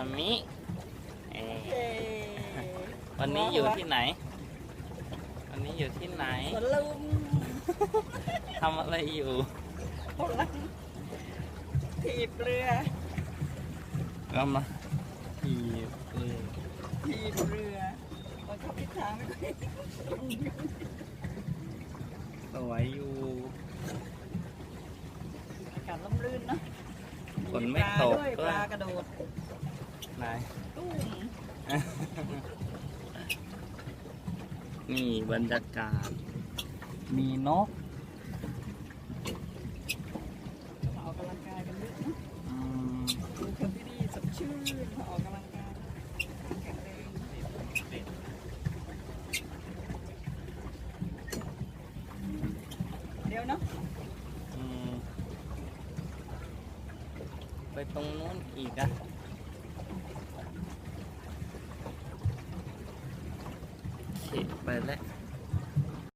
มามิเอ่อเย้วันนี้อยู่ที่ไหน วันนี้อยู่ที่ไหนสวนลุมทำอะไรอยู่คนละถีบเรือก็มาทีบเลยถีบเรือมันเขาพิดทางไม่ค่อยสวยอยู่อากาศร่มรื่นเนอะฝนไม่ตกปลาด้วยด้ปวยลากระโดดไห นตุ้มนี่บรรยากาศ มีนกมาออกกำลังกายกันเยอะนะอืมดูคนที่ดีสดชื่นมาออกกำลังกายแข็งแรงเดี๋ยวเนาะอืมไปตรงนู้นอีกอะ โอเคไปแล้ว